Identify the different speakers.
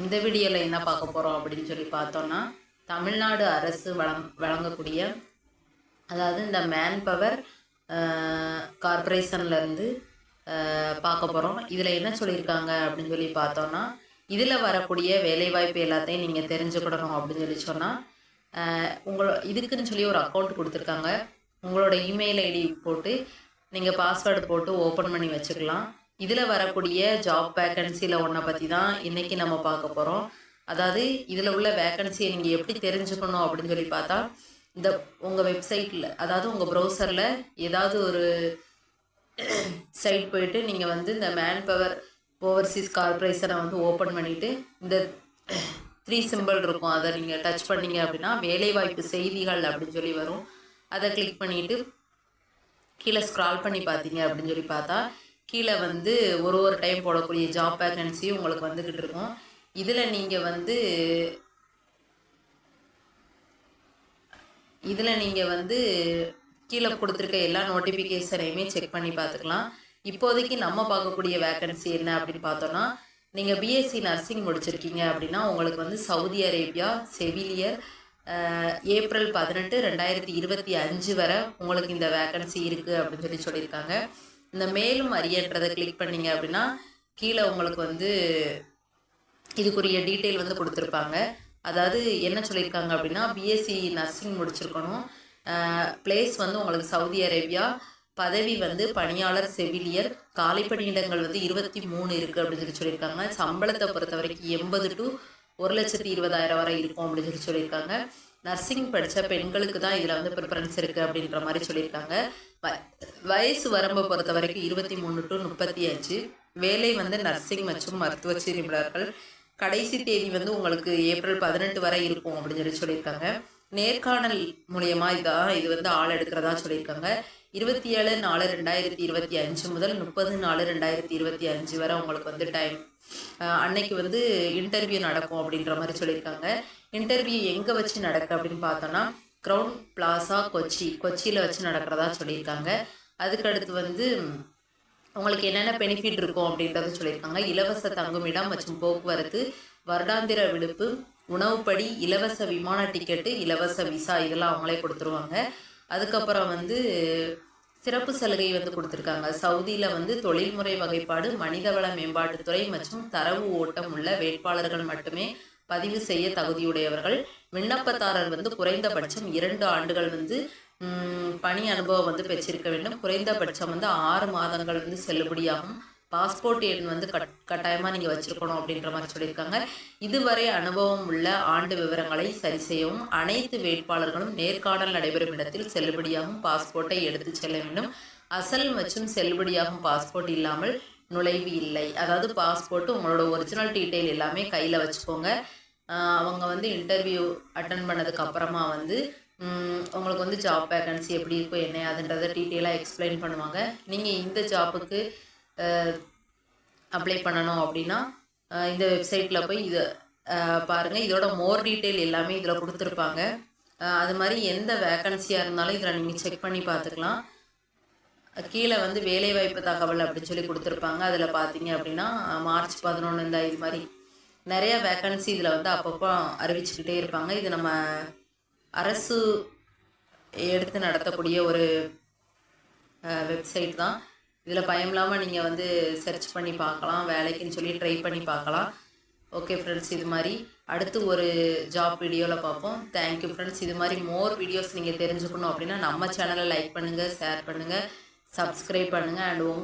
Speaker 1: இந்த வீடியோவில் என்ன பார்க்க போகிறோம் அப்படின்னு சொல்லி பார்த்தோன்னா தமிழ்நாடு அரசு வழங் வழங்கக்கூடிய அதாவது இந்த மேன் பவர் கார்பரேஷன்லேருந்து பார்க்க போகிறோம் இதில் என்ன சொல்லியிருக்காங்க அப்படின்னு சொல்லி பார்த்தோன்னா இதில் வரக்கூடிய வேலைவாய்ப்பு எல்லாத்தையும் நீங்கள் தெரிஞ்சுக்கிடணும் அப்படின்னு சொல்லி சொன்னால் உங்களோட இதுக்குன்னு சொல்லி ஒரு அக்கௌண்ட் கொடுத்துருக்காங்க. உங்களோட இமெயில் ஐடி போட்டு நீங்கள் பாஸ்வேர்டு போட்டு ஓப்பன் பண்ணி வச்சுக்கலாம். இதில் வரக்கூடிய ஜாப் வேக்கன்சியில் ஒன்றை பற்றி தான் இன்றைக்கி நம்ம பார்க்க போகிறோம் அதாவது இதில் உள்ள வேக்கன்சியை நீங்கள் எப்படி தெரிஞ்சுக்கணும் அப்படின்னு சொல்லி பார்த்தா இந்த உங்கள் வெப்சைட்டில் அதாவது உங்கள் ப்ரௌசரில் ஏதாவது ஒரு சைட் போயிட்டு நீங்கள் வந்து இந்த மேன் பவர் ஓவர்சீஸ் கார்பரேஷனை வந்து ஓப்பன் பண்ணிவிட்டு இந்த த்ரீ சிம்பிள் இருக்கும். அதை நீங்கள் டச் பண்ணீங்க அப்படின்னா வேலைவாய்ப்பு செய்திகள் அப்படின்னு சொல்லி வரும். அதை கிளிக் பண்ணிவிட்டு கீழே ஸ்க்ரால் பண்ணி பார்த்தீங்க அப்படின்னு சொல்லி பார்த்தா கீழே வந்து ஒரு ஒரு டைம் போடக்கூடிய ஜாப் வேகன்சியும் உங்களுக்கு வந்துக்கிட்டு இருக்கும். இதில் நீங்கள் வந்து இதில் நீங்கள் வந்து கீழே கொடுத்துருக்க எல்லா நோட்டிஃபிகேஷனையுமே செக் பண்ணி பார்த்துக்கலாம். இப்போதைக்கு நம்ம பார்க்கக்கூடிய வேக்கன்சி என்ன அப்படின்னு பார்த்தோன்னா நீங்கள் பிஎஸ்சி நர்சிங் முடிச்சிருக்கீங்க அப்படின்னா உங்களுக்கு வந்து சவுதி அரேபியா செவிலியர் ஏப்ரல் பதினெட்டு ரெண்டாயிரத்தி இருபத்தி அஞ்சு வரை உங்களுக்கு இந்த வேக்கன்சி இருக்குது அப்படின்னு சொல்லி சொல்லியிருக்காங்க. இந்த மேலும் அறியன்றதை கிளிக் பண்ணீங்க அப்படின்னா கீழே உங்களுக்கு வந்து இதுக்குரிய டீட்டெயில் வந்து கொடுத்துருப்பாங்க. அதாவது என்ன சொல்லியிருக்காங்க அப்படின்னா பிஎஸ்சி நர்சிங் முடிச்சிருக்கணும். பிளேஸ் வந்து உங்களுக்கு சவுதி அரேபியா பதவி வந்து பணியாளர் செவிலியர் காலிப்பணியிடங்கள் வந்து இருபத்தி மூணு இருக்குது அப்படின்னு சொல்லி சொல்லியிருக்காங்க. சம்பளத்தை பொறுத்த வரைக்கும் எண்பது டு ஒரு லட்சத்தி இருபதாயிரம் வரை இருக்கும் அப்படின்னு சொல்லி சொல்லியிருக்காங்க. நர்சிங் படித்த பெண்களுக்கு தான் இதில் வந்து ப்ரிஃபரன்ஸ் இருக்குது அப்படின்ற மாதிரி சொல்லியிருக்காங்க. வயசு வரம்பை பொறுத்த வரைக்கும் இருபத்தி மூணு டு முப்பத்தி அஞ்சு. வேலை வந்து நர்சிங் மற்றும் மருத்துவ நிபுணர்கள் கடைசி தேதி வந்து உங்களுக்கு ஏப்ரல் பதினெட்டு வரை இருக்கும் அப்படின்னு சொல்லி சொல்லியிருக்காங்க. நேர்காணல் மூலயமா இதான் இது வந்து ஆள் எடுக்கிறதா சொல்லியிருக்காங்க. இருபத்தி ஏழு நாலு ரெண்டாயிரத்தி இருபத்தி அஞ்சு முதல் முப்பது நாலு ரெண்டாயிரத்தி இருபத்தி அஞ்சு வரை உங்களுக்கு வந்து டைம் அன்னைக்கு வந்து இன்டர்வியூ நடக்கும் அப்படின்ற மாதிரி சொல்லியிருக்காங்க. இன்டர்வியூ எங்கே வச்சு நடக்கு அப்படின்னு பார்த்தோன்னா க்ரௌன் பிளாசா கொச்சி. கொச்சியில் வச்சு நடக்கிறதா சொல்லியிருக்காங்க. அதுக்கடுத்து வந்து உங்களுக்கு என்னென்ன பெனிஃபிட் இருக்கும் அப்படின்றத சொல்லியிருக்காங்க. இலவச தங்குமிடம் மற்றும் போக்குவரத்து வருடாந்திர விடுப்பு உணவுப்படி இலவச விமான டிக்கெட்டு இலவச விசா இதெல்லாம் அவங்களே கொடுத்துருவாங்க. அதுக்கப்புறம் வந்து சிறப்பு சலுகை வந்து கொடுத்துருக்காங்க. சவுதியில் வந்து தொழில்முறை வகைப்பாடு மனிதவள மேம்பாட்டுத்துறை மற்றும் தரவு ஓட்டம் உள்ள வேட்பாளர்கள் மட்டுமே பதிவு செய்ய தகுதியுடையவர்கள். விண்ணப்பதாரர் வந்து குறைந்தபட்சம் இரண்டு ஆண்டுகள் வந்து பணி அனுபவம் வந்து பெற்றிருக்க வேண்டும். குறைந்தபட்சம் வந்து ஆறு மாதங்கள் வந்து செல்லுபடியாகும். பாஸ்போர்ட் எண் வந்து கட் கட்டாயமாக நீங்கள் வச்சுருக்கணும் அப்படின்ற மாதிரி சொல்லியிருக்காங்க. இதுவரை அனுபவம் உள்ள ஆண்டு விவரங்களை சரி செய்யவும் அனைத்து வேட்பாளர்களும் நேர்காணல் நடைபெறும் இடத்தில் செல்லுபடியாகும் பாஸ்போர்ட்டை எடுத்து செல்ல வேண்டும். அசல் மற்றும் செல்லுபடியாகும் பாஸ்போர்ட் இல்லாமல் நுழைவு இல்லை. அதாவது பாஸ்போர்ட்டு உங்களோட ஒரிஜினல் டீட்டெயில் எல்லாமே கையில் வச்சுக்கோங்க. அவங்க வந்து இன்டர்வியூ அட்டன் பண்ணதுக்கு அப்புறமா வந்து உங்களுக்கு வந்து ஜாப் வேகன்சி எப்படி இருக்கும் என்ன அதுன்றதை டீட்டெயிலாக எக்ஸ்பிளைன் பண்ணுவாங்க. நீங்கள் இந்த ஜாப்புக்கு அப்ளை பண்ணணும் அப்படின்னா இந்த வெப்சைட்டில் போய் இது பாருங்கள் இதோட மோர் டீட்டெயில் எல்லாமே இதில் கொடுத்துருப்பாங்க. அது மாதிரி எந்த வேக்கன்சியாக இருந்தாலும் இதில் நீங்கள் செக் பண்ணி பார்த்துக்கலாம். கீழே வந்து வேலைவாய்ப்பு தகவல் அப்படின்னு சொல்லி கொடுத்துருப்பாங்க. அதில் பார்த்தீங்க அப்படின்னா மார்ச் பதினொன்று இந்த இது மாதிரி நிறையா வேக்கன்சி இதில் வந்து அப்பப்போ அறிவிச்சுக்கிட்டே இருப்பாங்க. இது நம்ம அரசு எடுத்து நடத்தக்கூடிய ஒரு வெப்சைட் தான். இதில் பயம் இல்லாமல் நீங்கள் வந்து சர்ச் பண்ணி பார்க்கலாம் வேலைக்குன்னு சொல்லி ட்ரை பண்ணி பார்க்கலாம். ஓகே ஃப்ரெண்ட்ஸ் இது மாதிரி அடுத்து ஒரு ஜாப் வீடியோவில் பார்ப்போம். தேங்க்யூ ஃப்ரெண்ட்ஸ் இது மாதிரி மோர் வீடியோஸ் நீங்கள் தெரிஞ்சுக்கணும் அப்படின்னா நம்ம சேனலை லைக் பண்ணுங்கள் ஷேர் பண்ணுங்கள் சப்ஸ்கிரைப் பண்ணுங்கள் அண்ட் உங்